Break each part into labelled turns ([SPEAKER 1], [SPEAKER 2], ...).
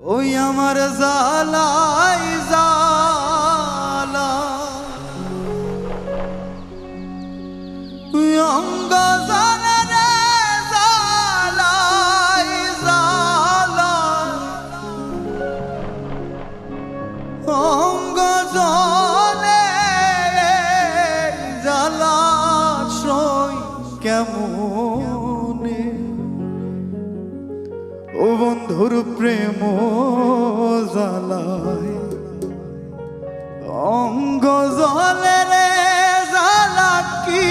[SPEAKER 1] ওই আমার জালাই জালা। অঙ্গ জানে জালাই জালা। অঙ্গ জলে জালা সই কেমনে প্রেম জালায় অঙ্গ জলে রে জালা কি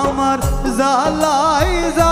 [SPEAKER 1] আমার জালাই জালাই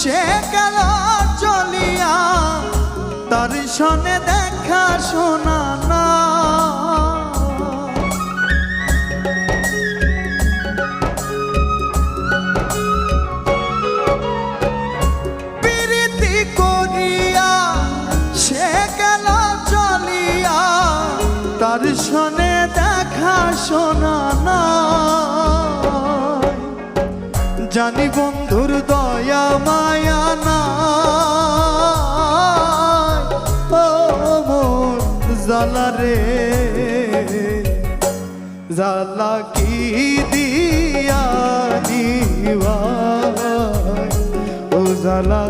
[SPEAKER 1] সে গেল চলিয়া, তার সনে দেখা শোনা না। তার দেখা শোনা না জানি বন্ধুর দয়া মায়া না ও মোর জালা রে। জালা কি দিয়া নিবাই ও জালা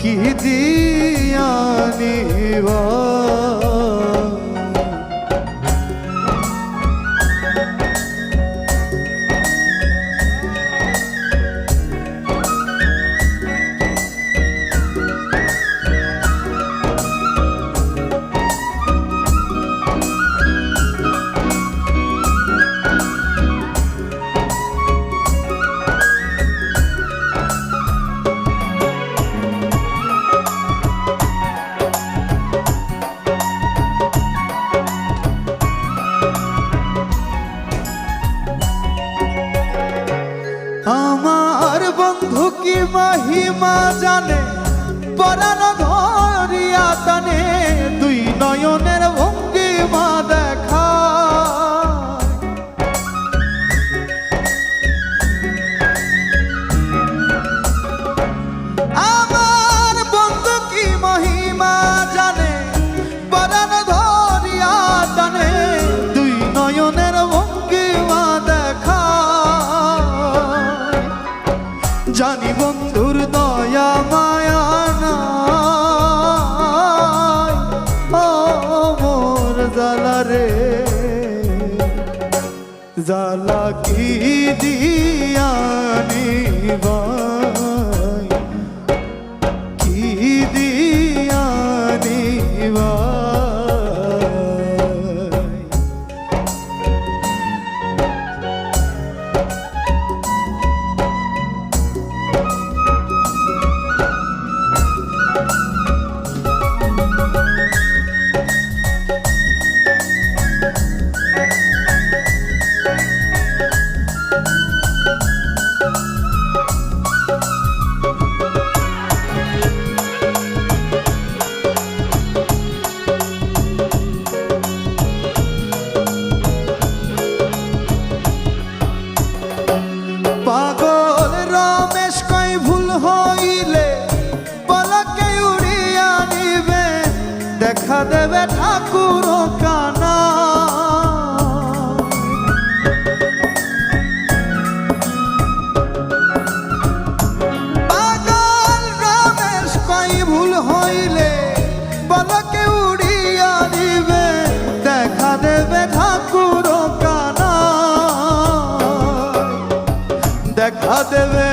[SPEAKER 1] কি দিয়া নিবাই মহিমা জানে পরাণ চালাকি দিয়ানিবা দেখা দেবে ঠাকুর কানা। দেখা দেবে